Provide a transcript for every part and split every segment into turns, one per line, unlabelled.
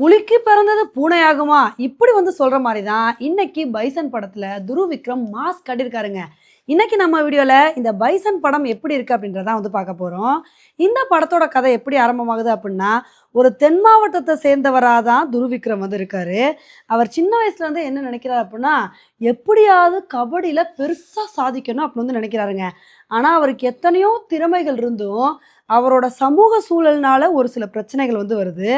புலிக்கு பிறந்தது பூனையாகுமா? இப்படி வந்து சொல்ற மாதிரி தான் இன்னைக்கு பைசன் படத்துல துரு விக்ரம் மாஸ் கட்டியிருக்காருங்க இன்னைக்கு நம்ம வீடியோல இந்த பைசன் படம் எப்படி இருக்கு அப்படின்றத வந்து பார்க்க போறோம். இந்த படத்தோட கதை எப்படி ஆரம்பமாகுது அப்படின்னா ஒரு தென் மாவட்டத்தை சேர்ந்தவராக தான் துருவிக்ரம் வந்து இருக்காரு. அவர் சின்ன வயசுல இருந்து என்ன நினைக்கிறார் அப்படின்னா எப்படியாவது கபடியில பெருசா சாதிக்கணும் அப்படின்னு வந்து நினைக்கிறாருங்க. ஆனா அவருக்கு எத்தனையோ திறமைகள் இருந்தும் அவரோட சமூக சூழல்னால ஒரு சில பிரச்சனைகள் வந்து வருது.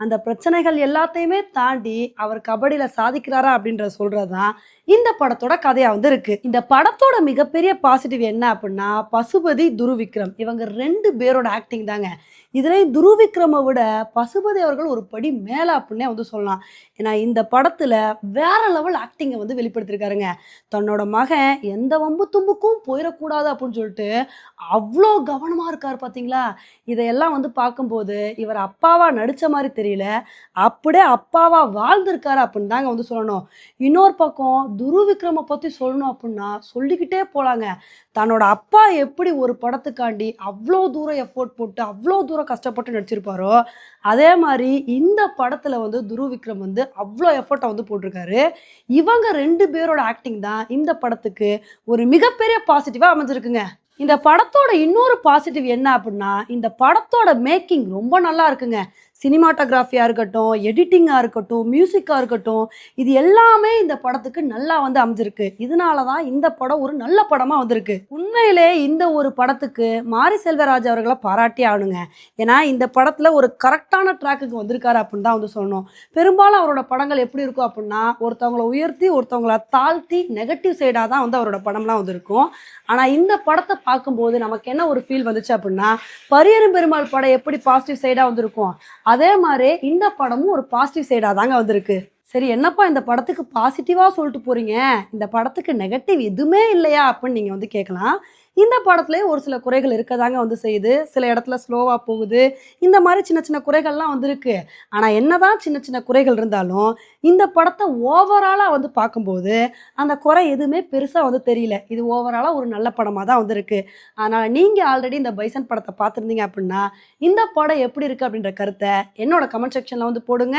அந்த பிரச்சனைகள் எல்லாத்தையுமே தாண்டி அவர் கபடியில் சாதிக்கிறாரா அப்படின்ற சொல்றதுதான் இந்த படத்தோட கதையாக வந்து இருக்குது இந்த படத்தோட மிகப்பெரிய பாசிட்டிவ் என்ன அப்படின்னா பசுபதி துருவிக்ரம். இவங்க ரெண்டு பேரோட ஆக்டிங் தாங்க. இதுலேயும் துருவிக்ரமை விட பசுபதி அவர்கள் ஒரு படி மேலே அப்படின்னே வந்து சொல்லலாம். ஏன்னா இந்த படத்தில் வேற லெவல் ஆக்டிங்கை வந்து வெளிப்படுத்திருக்காருங்க. தன்னோட மகன் எந்த வம்பு தும்புக்கும் போயிடக்கூடாது அப்படின்னு சொல்லிட்டு அவ்வளோ கவனமாக இருக்கார் பார்த்தீங்களா இதையெல்லாம் வந்து பார்க்கும்போது இவர் அப்பாவாக நடித்த மாதிரி தெரியல. அப்படியே அப்பாவா வாழ்ந்திருக்காரு அப்படின்னு தாங்க வந்து சொல்லணும். இன்னொரு பக்கம் துரு விக்ரமை பற்றி சொல்லணும் அப்படின்னா சொல்லிக்கிட்டே போகலாங்க தன்னோட அப்பா எப்படி ஒரு படத்துக்காண்டி அவ்வளோ தூரம் எஃபோர்ட் போட்டு அவ்வளோ தூரம் கஷ்டப்பட்டு நடிச்சிருப்பாரோ அதே மாதிரி இந்த படத்தில் வந்து துரு விக்ரம் வந்து அவ்வளோ எஃபோர்ட்டை வந்து போட்டிருக்காரு. இவங்க ரெண்டு பேரோட ஆக்டிங் தான் இந்த படத்துக்கு ஒரு மிகப்பெரிய பாசிட்டிவாக அமைஞ்சிருக்குங்க. இந்த படத்தோட இன்னொரு பாசிட்டிவ் என்ன அப்படின்னா இந்த படத்தோட மேக்கிங் ரொம்ப நல்லா இருக்குங்க. சினிமாட்டோகிராஃபியாக இருக்கட்டும் எடிட்டிங்காக இருக்கட்டும் மியூசிக்காக இருக்கட்டும் இது எல்லாமே இந்த படத்துக்கு நல்லா வந்து அமைஞ்சிருக்கு. இதனால தான் இந்த படம் ஒரு நல்ல படமாக வந்திருக்கு. உண்மையிலே இந்த ஒரு படத்துக்கு மாரி செல்வராஜ் அவர்களை பாராட்டி ஆகணுங்க. ஏன்னா இந்த படத்தில் ஒரு கரெக்டான ட்ராக்குக்கு வந்திருக்காரு அப்படின்னு தான் வந்து சொல்லணும். பெரும்பாலும் அவரோட படங்கள் எப்படி இருக்கும் அப்படின்னா ஒருத்தவங்களை உயர்த்தி ஒருத்தவங்களை தாழ்த்தி நெகட்டிவ் சைடாக தான் வந்து அவரோட படம்லாம் வந்திருக்கும். ஆனால் இந்த படத்தை பார்க்கும்போது நமக்கு என்ன ஒரு ஃபீல் வந்துச்சு அப்படின்னா பரியரும் பெருமாள் படம் எப்படி பாசிட்டிவ் சைடாக வந்திருக்கும்? அதே மாதிரி இந்த படமும் ஒரு பாசிட்டிவ் சைடாக தாங்க வந்திருக்கு. சரி என்னப்பா இந்த படத்துக்கு பாசிட்டிவாக சொல்லிட்டு போறீங்க? இந்த படத்துக்கு நெகட்டிவ் எதுவுமே இல்லையா? அப்படின்னு நீங்கள் வந்து கேட்கலாம். இந்த படத்துலேயே ஒரு சில குறைகள் இருக்கதாங்க வந்து செய்யுது. சில இடத்துல ஸ்லோவாக போகுது. இந்த மாதிரி சின்ன சின்ன குறைகள்லாம் வந்திருக்கு. ஆனால் என்னதான் சின்ன சின்ன குறைகள் இருந்தாலும் இந்த படத்தை ஓவராலாக வந்து பார்க்கும்போது அந்த குறை எதுவுமே பெருசாக வந்து தெரியல. இது ஓவராலாக ஒரு நல்ல படமாக தான் வந்திருக்கு. அதனால் நீங்கள் ஆல்ரெடி இந்த பைசன் படத்தை பார்த்துருந்தீங்க அப்படின்னா இந்த படம் எப்படி இருக்குது அப்படின்ற கருத்தை என்னோட கமெண்ட் செக்ஷனில் வந்து போடுங்க.